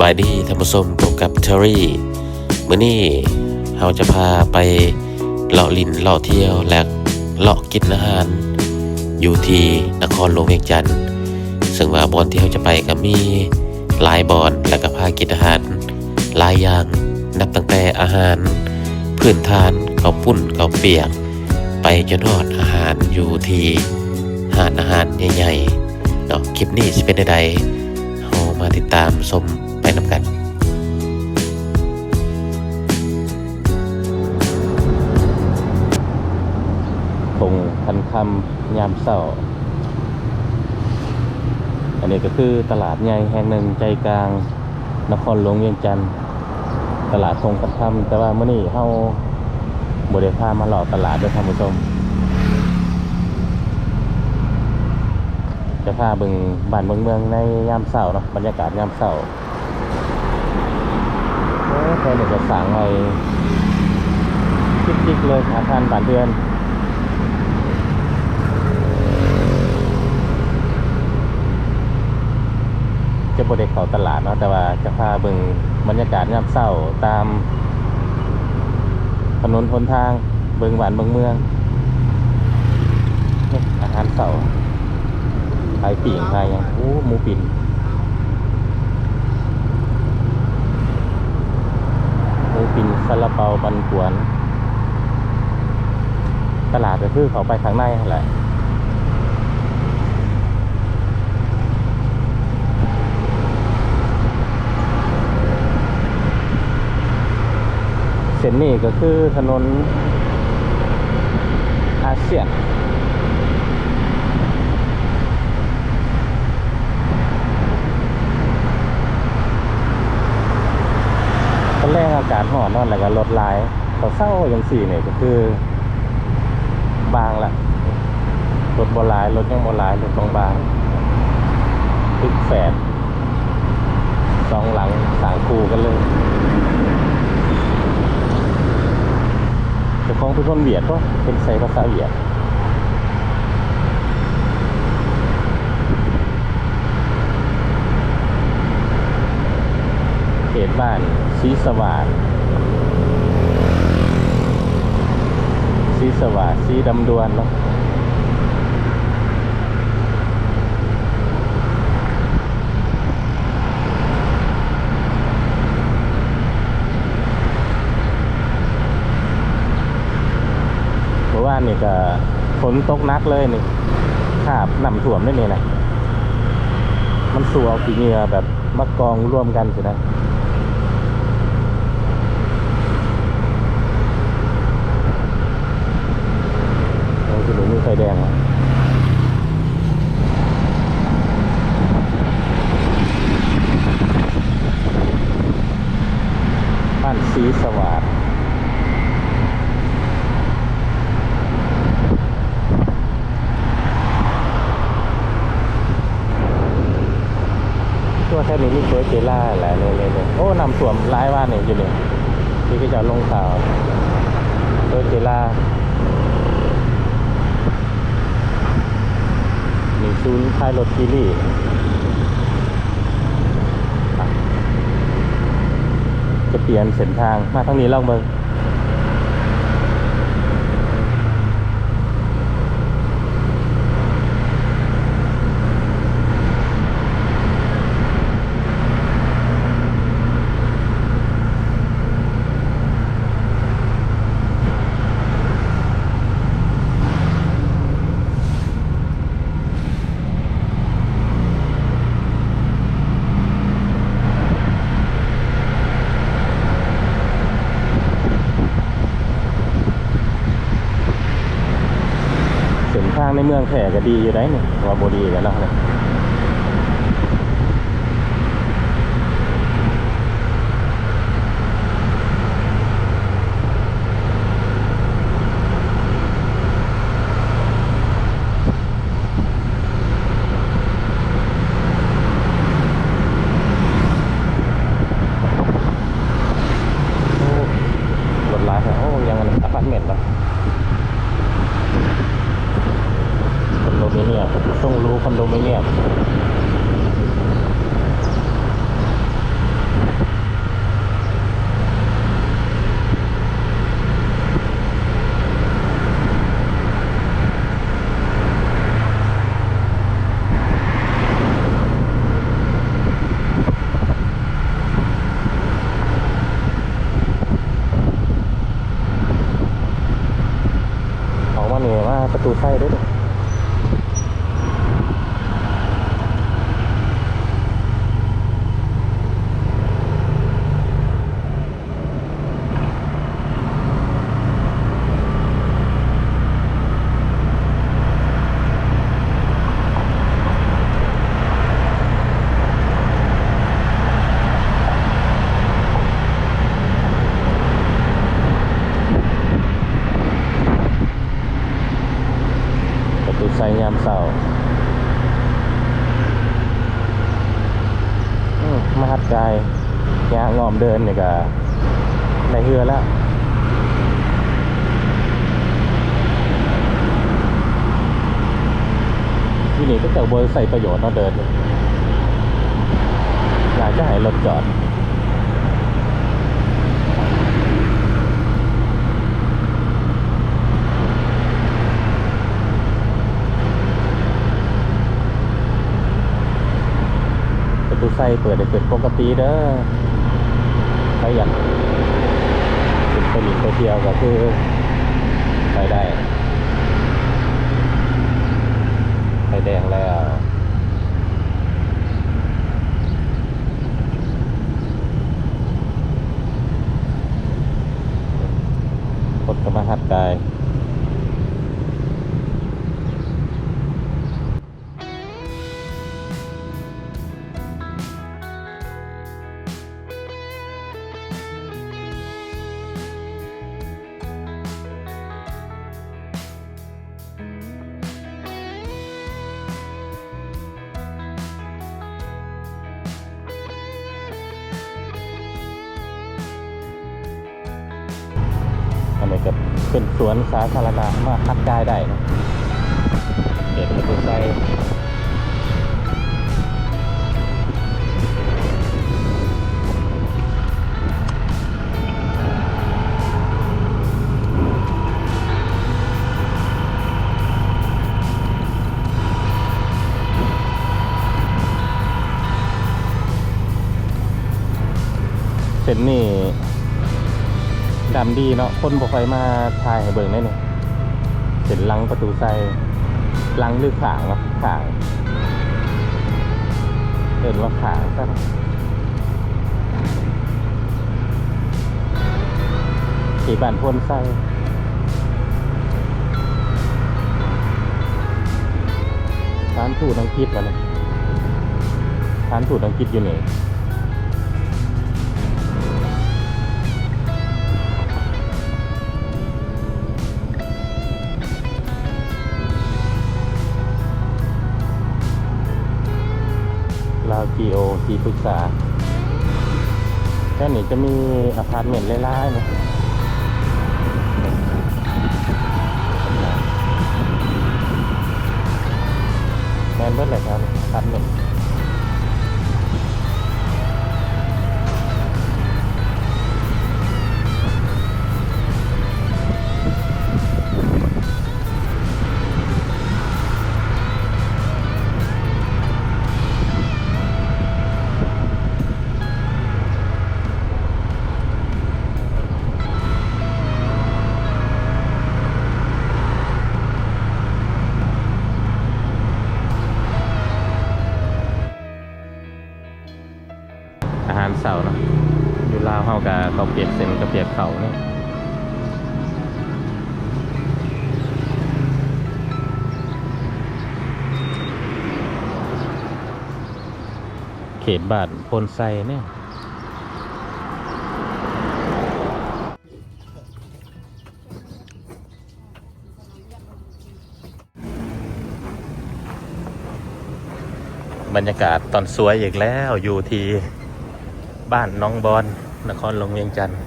บายดีท่านผู้ชมพบกับเทอรี่มื้อนี้เราจะพาไปเลาะลินเลาะเที่ยวและเลาะกินอาหาร อยู่ที่นครหลวงเวียงจันทน์ซึ่งว่าบอนที่เราจะไปก็มีหลายบอนและก็พากินอาหารหลายอย่างนับตั้งแต่อาหารพื้นฐานข้าวปุ้นข้าวเปียก ไปจนฮอดอาหารอยู่ที่หาดอาหารใหญ่ๆเนาะคลิปนี้สิเป็นใดๆเรามาติดตามชม นำกันตรงพันคำยามเศร้า อันนี้ก็คือตลาดใหญ่แห่งหนึ่งใจกลางนครหลวงเวียงจันทน์ตลาดทรงพันคำแต่ว่าเมื่อนี้เฮาบริพามาหลอกตลาดด้วยท่านผู้ชม จะพาบึงบ้านเมืองเมืองในยามเศร้าเนาะบรรยากาศยามเศร้า โอ้แค่นี้จะสั่งไว้จิ๊กๆเลยอาคารบ้านเดือนจะบริเขาตลาดเนาะแต่ว่าจะพาเบิ่งบรรยากาศยามเช้าตาม ถนนหนทางเบิ่งหวานเบิ่งเมืองอาหารเช้าขายปีงขายยังโอ้หมูปิ่น หมูปิ่นซาลาเปาบันกวน ตลาดก็คือเขาไปข้างในแหละเส้นนี้ก็คือถนนอาเซียน อนแรกอากาศหอนนอนแล้วก็รถหลายต่อเศร้าอย่างสี่เนี่ยก็คือ บางละรถบหลายรถยังบหลายรถบางบางตึกแฝดสองหลังสามคูกันเลยเจ้าของเป็นคนเวียดก็เป็นใส่ภาษาเวียด ตบ้านสีสว่างสีสว่างสีดำดวนเนาะเมื่อวานนี่ก็ฝนตกนักเลยนี่ขาบน้ำท่วมได้นี่นะ มันสัวกี่เหงื่อแบบมากองร่วมกันสินะ โอ้ยหนูมีไฟแดงบ้านสีสวัสดตัวแค่นี้มีเฟิร์เจล่าแหละเนี่ยเนี่ยโอ้นำสวมร้ายว่าเนี่ยอยู่เนี่ยที่ก็จะลงข่าวเฟิร์เจล่า มีศูนย์ค่ายรถทีรี่จะเปลี่ยนเส้นทางมาทางนี้ลองเบิ่ง ในเมืองแผ่ก็ดีอยู่ได้นี่ว่าบ่ดีกันเนาะ ต้องรู้คอนโดมิเนียมประตูไส้ด้วย ส่ประโยชน์เนาะเดินเนี่ยอยากจะให้รถจอดประตูไซเปิดได้เปิดปกติเด้อใครอยากเป็นไปหลีกไปเที่ยวก็คือไปได้ไฟแดงแล้ว กดกรรมหัดกาย เป็นสวนสาธารณะมาคัดกายได้นะเห็นประตูไซเส้นนี่ ดำดีเนาะคนบ่ค่อยมาถ่ายให้เบิ่งได้นี่เป็นลังประตูใส่ลังหรือขางวะขางเห็นว่าขางซะสีบานพ่นใส่ร้านถูดอังกฤษวะเนี่ยร้านถูดอังกฤษอยู่นี่ ที่ปรึกษาแค่นี้จะมีอพาร์ตเมนต์เล่ยๆนะแมนเบิร์ดเลยครับอพาร์ตเมนต์ อาหารเสาร์เนาะอยู่ลาวเฮากะเขาเปียกเส้นกับเปียกเขานี่เขตบ้านพลไซเนี่ยบรรยากาศตอนสวยอีกแล้วอยู่ที่ บ้านน้องบอนนครหลวงเวียงจันทร์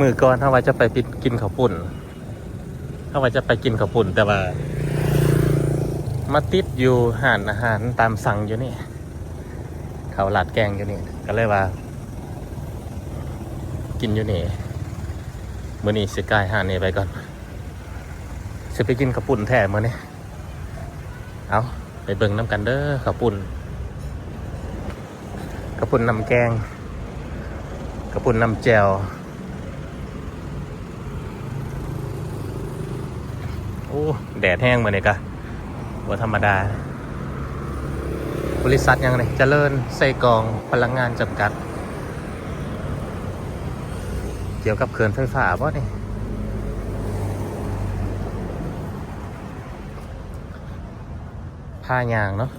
มือก่อนถ้าว่าจะไปกินข้าวปุ่นถ้าว่าจะไปกินข้าวปุ่น แต่ว่า มาติดอยู่ห่านอาหารตามสั่งอยู่นี่เขาหลาดแกงอยู่นี่ ก็เลยว่า กินอยู่นี่มื่อนี้สิกายหานี่ไปก่อน สิไปกินข้าวปุ่นแท้มื่อนี้เอาไปเบิ่งน้ำกันเด้อข้าวปุ่นข้าวปุ่นน้ำแกงกระปุ่นน้ำแจวโอ้แดดแห้งมาเนี่ยกะว่าธรรมดา บริษัทยังไงเจริญไส้กรองพลังงานจำกัด เกี่ยวกับเขื่อนไฟฟ้าป่ะนี่ ผ้ายางเนาะ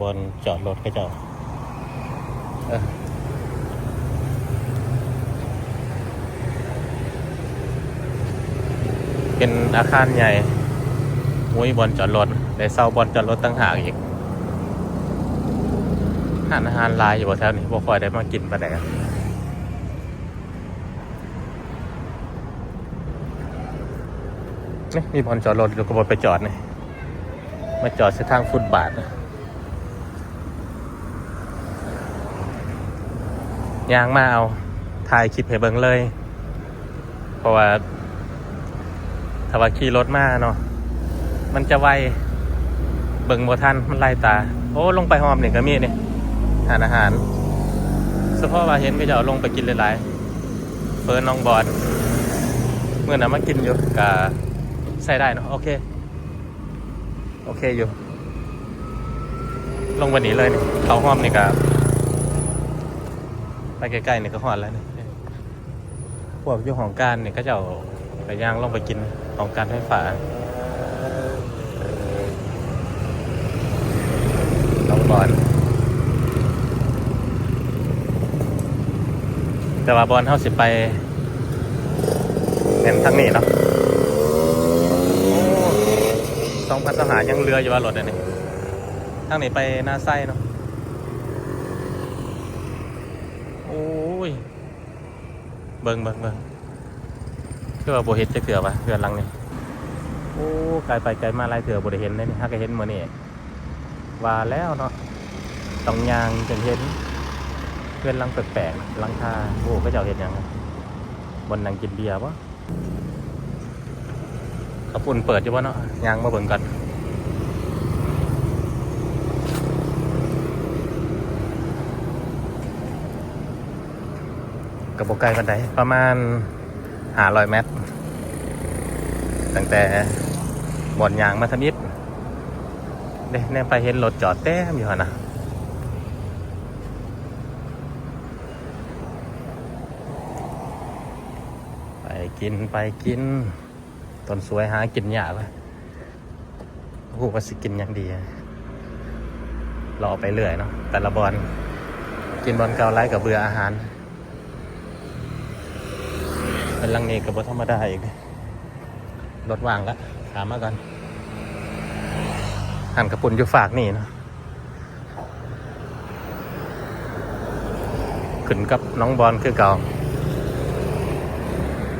บนจอดรถก็จอดเป็นอาคารใหญ่มุ้ยบอลจอดรถได้เซาบอลจอดรถตั้งหากอีกหานอาหารลายอยู่บ่แถวนี้บ่ค่อยได้มากินปานใดอะ นี่มีบอลจอดรถอยู่ก็บ่ไปจอดนี่มาจอดเส้นทางฟุตบาทนะยางมาเอาถ่ายคลิปให้เบิ่งเลย เพราะว่าถ้าว่าขี่รถมาเนาะมันจะไวเบิ่งบ่ทันมันไล่ตา โอ้ลงไปหอมนี่ก็มีนี่ทานอาหารเฉพาะว่าเห็นก็จะเอาลงไปกินหลายๆเฟิร์นน้องบอลเมื่อนั้นมากินอยู่กะ ใส่ได้เนาะโอเค โอเคอยู่ ลงวันนี้เลยนี่เขาห้อมนี่ก็ไปใกล้ๆนี่ก็หอดแล้วนี่พวกยู่ของการนี่ก็จะเอาไปย่างลงไปกินของการไฟฟ้าน้องบอลแต่ว่าบอลเท่าสิไปเห็นทางนี้เนาะสอ งพันสหารยังเรืออยู่ว่ารถอันนี้ทางนี้ไปหน้าไส้เนาะโอ้ย เบิ่งเบิ่งเบิ่งคือว่าโบเห็นจะเถื่อปะเถื่อหลังนี่โอ้ไกลไปไกลมาลายเถื่อโบได้เห็นเลยนี่ถ้าก็เห็นมื่อนี่ว่าแล้วเนาะต้องยางจนเห็นเพื่อนลังแปลกๆลังคาโอ้ก็จะเอาเห็นยังบนนังกินเบียร์วะ ปุ่นเปิดอยู่วะเนาะยางมาเบิ่งกันกระบอกไกลกันไดประมาณหาร้อยเมตรตั้งแต่บ่อนยางมาทมิดเด้แนมไปเห็นรถจอดแต้มอยู่หนะไปกินไปกิน ต้นสวยหากินยากเลยโอ้ว่าสิกินย่างดีอะรอไปเรื่อยเนาะแต่ละบอลกินบอลเกาไล่กับเบื่ออาหารเป็นลังนี้กับบธรรมดาอีกรถว่างล้วถามมาก่อนหันกระปุนอยู่ฝากนี่เนาะขึ้นกับน้องบอลคือเก่า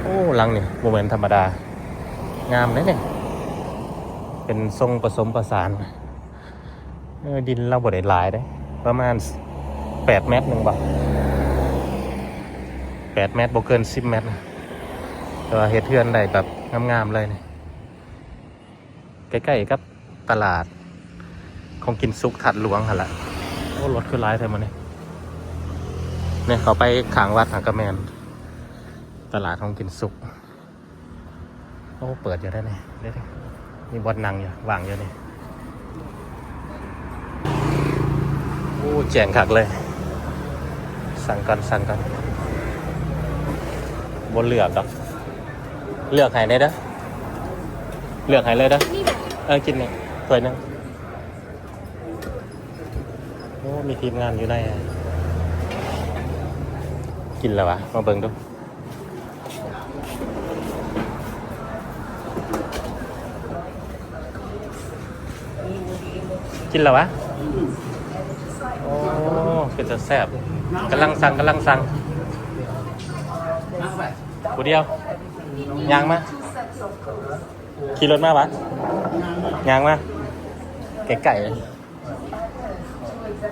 โอ้ลังนี่โมเมนธรรมดา งามเลยเนี่ย เป็นทรงผสมประสานเออดินเราบดได้หลายได้ประมาณแปดเมตรหนึ่งบ่แปดเมตรบ่เกินสิบเมตรต่ว่าเฮ็ดเทือนได้แบบงามๆเลยเนี่ยใกล้ๆกับตลาดคงกินซุกถัดหลวงหันละโอ้รถคือร้ายแท้มันนี่เนี่ยเขาไปขางวัดหางกระแมน ตลาดคงกินซุก โอ้เปิดอยู่ได้เนี่ยเดี๋ยวดิมีบอลนังอยู่วางอยู่นี่โอ้แจงขักเลย สั่งกันสั่งกันบนเลือกดอกเลือกไห้ได้เด้อเลือกไห้เลยเด้อเออกินเนี่ยถ้วยนึงโอ้มีทีมงานอยู่ในกินแล้ววะมาเบิ่งดู กินแล้ววะ โอ้เป็นจะแซ่บกำลังสั่งกำลังสั่งกูเดียว ยางมา ขี่รถมาวะยางมาไก่ไก่เลย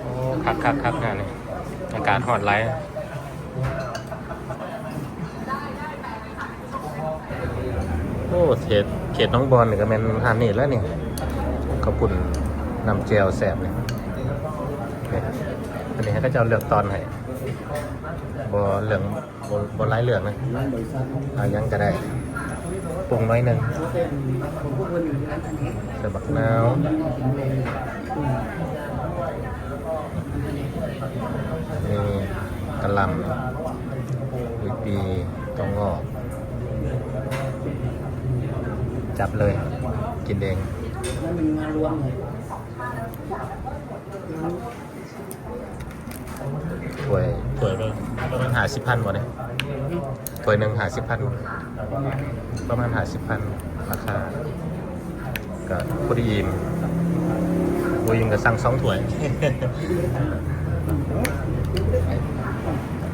โอ้คักคักคักงานนี่อากาศหอดไรโอ้เขตเขตน้องบอลนี่ก็แมนฮานนี่แล้วเนี่ยขอบคุณ นำเจลแสบเลยแมนนี่อันนี้ให้ก็จะเอาเลือกตอนให้บ่เหลืองบ่บ่ไล่เหลืองนะเอายังก็ได้ปรุงน้อยหนึ่งเป็นของพวกคนร้านอันนี้ใส่บักนาวนี่กระลำวิปีตองงอกจับเลย กินเองแล้วมันมารวมเลย ถ้วยถ้วยเลยประมาณหาสิบพันบ่เนี่ยถ้วยหนึ่งหาสิบพันประมาณหาสิบพันราคาก็พอดีอิ่มพอดีอิ่มก็สั่งสองถ้วย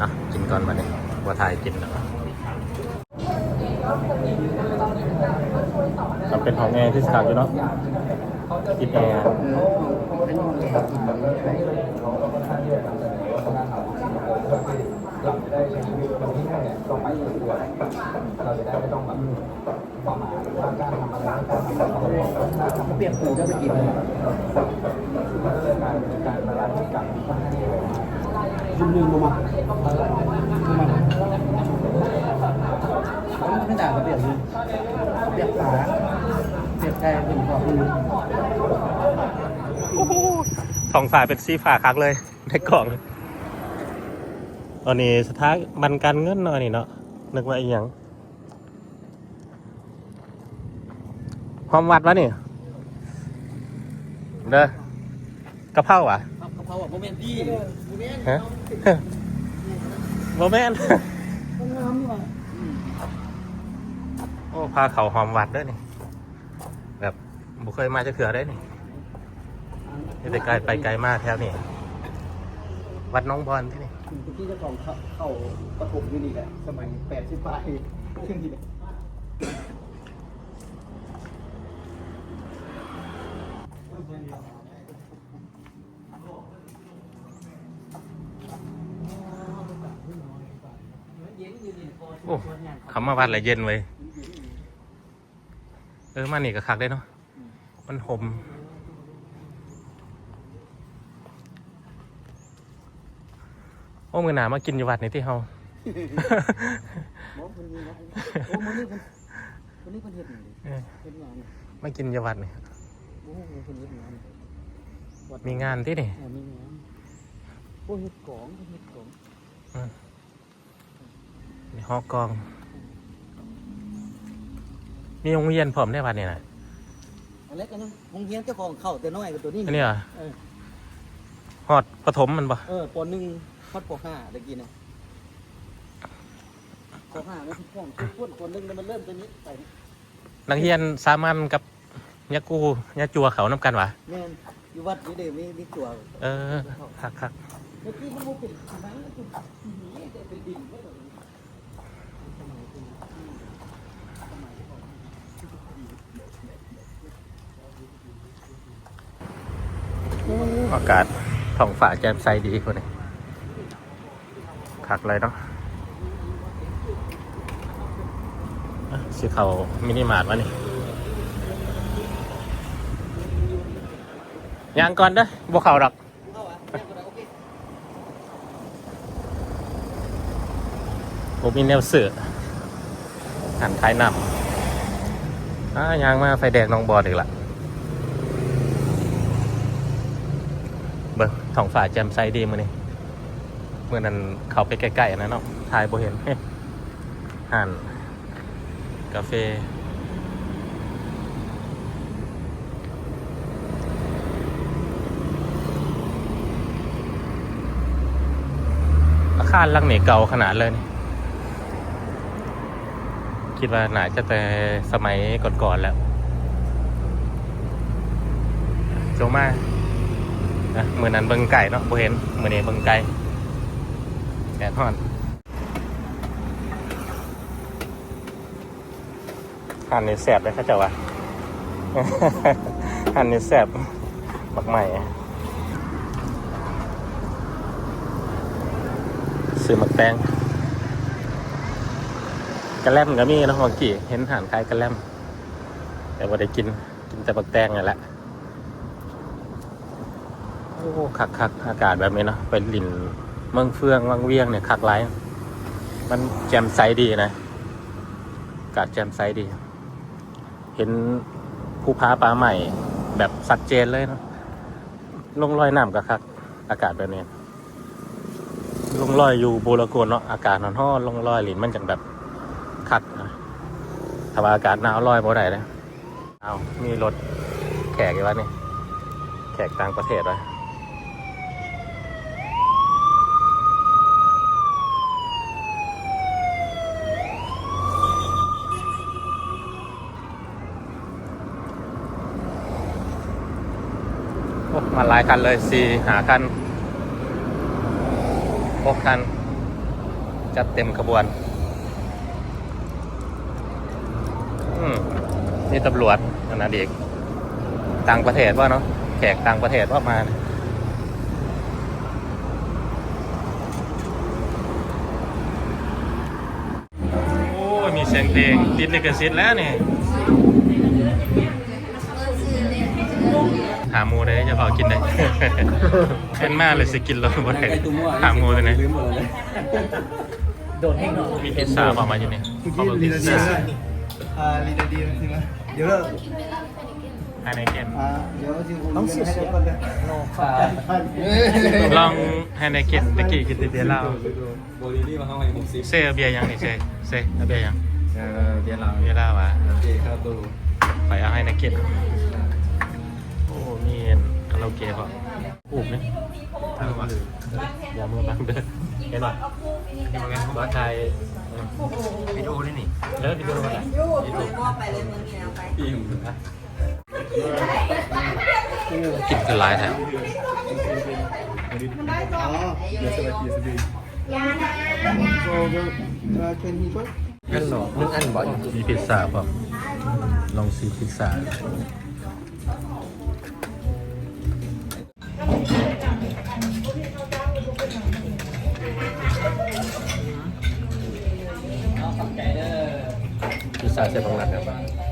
อะกินก่อนมาเนี่ยว่าทายกินแล้วก็เป็นของแอร์ที่สกัดอยู่เนาะกินแอร์ เปลี่ยนปูก็ไปกินเลยืมยืมมามามมาไม่ด่าก็เปลี่ยนเปลี่ยนขาเปลี่ยนใจเป็นขอบมือทองฟ้าเป็นสีฟ้าคักเลยในกล่องตอนนี้สถานบันการเงินหน่อยนี่เนาะนึกว่าอีหยัง หอมวัดวะนี่เด้อกระเพราอะเขาเขาบอกโมเมนต์พี่โมเมนต์ฮะโมแมนต้องงามดีกว่าโอ้พาเขาหอมวัดเด้วยนี่ แบบบุเคยมาจะเขือได้นี่นี่แต่ไกลไปไกลมากแถวนี่วัดน้องบอลที่นี่ที่เจ้าของเขาเขาประถมอยู่นี่แหละสมัยแปดสิบปลายขึ้นที่โอ้คำมาวัดละเย็นไว้ยเออมานี่ก็คักได้เนาะมันหมโอ้มือหนามากินอยู่วัดนี่ที่เฮามองคนนี้นะโอ้คนนี้คนคนนี้คนเห็ดหนึ่งเออเห็ดงานมากินอยู่วัดนี่โอ้คนเห็ดงานมีงานที่นี่อ่ามีงานโอ้เห็ดกองเห็ดกองมีฮอกกอง มีโรงเรียนพร้อมได้วัดนี่นะอะไรกันนะโรงเรียนเจ้าของเข้าแต่น้อยกับตัวนี้อันนี้เหรอเออฮอดปฐมมันปะเออปหนึ่งพัดปห้าตะกี้นะปห้าไม่พ้องทุกคนคนหนึ่งเนี่ยมันเริ่มตัวนี้ไปนักเรียนสามัญกับยากูยาจัวเขาน้ำกันวะแม่นอยู่วัดอยู่เดี๋ยวมีมีตัวเออคักคักเมื่อกี้มันโมเป็นหนังมันเป็นหีแต่เป็นดินก็เลย อากาศท้องฟ้าแจ่มใสดีคนนี้คักเลยเนาะสิเขามินิมาร์ทวะนี่ยังก่อนเด้อบวเขาดอกเขาอะแม่ก็ได้โอเคผมมีแนวเสือหันท้ายนำอ่ายางมาไฟแดงน้องบอดอีกละเบิ่ง ท้องฟ้าแจ่มใสดีมื้อนี้เมื่อนั้นเขาไปใกล้ๆนะเนาะถ่ายบ่เห็นหันกาแฟอาคารลังนี้เก่าขนาดเลยนี่คิดว่าน่าจะแต่สมัยก่อนๆแล้วโจมา นะมือนั้นเบิงไก่เนาะบ่เห็นมือนี้เบิงไก่แดดฮอนหันนี่แสบเลยเข้าเจ้าวะหันนี่แสบบักใหม่ซื้อหมักแตงกระแลมก็มีนะเมื่อกี้เห็นอาหารคล้ายกระแลมแต่ว่าได้กินกินแต่บักแตงนี่แหละ คักคักๆอากาศแบบนี้เนาะเป็นลินเมืองเฟืองวังเวียงเนี่ยคักไรมันแจ่มใสดีนะอากาศแจ่มใสดี เห็นภูผาป่าใหม่แบบสัดเจนเลยเนาะลงรอยน้ำกับคัก อากาศแบบนี้ลงรอยอยู่บูรโกนเนาะอากาศนอนห้อลงรอยหลินมันจังแบบคักนะถ้าว่าอากาศหนาวลอยบ่ได้เลยเอามีรถแขกอีกแล้วนี่แขกต่างประเทศวะ มาหลายคันเลยสี่หาคันหกคัน จัดเต็มขบวนอืมนี่ตำรวจนะเด็กต่างประเทศว่าเนาะแขกต่างประเทศว่ามานี่ยโอ้มีเสียงเพลงติดลิขสิทธิ์แล้วนี่ หาหมูได้จะพอกินได้ เป็นมากเลยสิกินแล้วบ่ได้หาหมูเลยนะโดนให้หน่อยมีพิซซ่าออกมาอยู่นี่ขอบคุณพิซซ่าอ่าลีนาดีใช่ไหมเดี๋ยวภายในเกมอ่าเดี๋ยวจริงๆต้องเสียคนเลยโนคาลองไฮไนเกนตะกี้กินเบียร์เหล้าโบลีนี่มาเข้าให้ผมซิเซ่เอาเบียร์ยังนี่เซ่เซ่เอาเบียร์ยังเออเดี๋ยวเราเบียร์เหล้าวะโอเคครับตูไปเอาไฮไนเกนโอ้มีคารา โอเกะป่ะอูบเนี่ยทางวะอย่ามือบังเด้อเห็นป่ะนี่มันไงบอสไทยวิดีโอนี่นี่เลิกวิดีโออะไรวิดีโอไปเลยมึงเนี่ยเอาไปอิ่มกินคือลายแท้อ๋อเดี๋ยวสบายดีสบาย so the uh, can he try กันหนอมึงอันบ่อยมีพิซซ่าป่ะลองซีพิซซ่า พิซซ่าเส้นบางนักครับ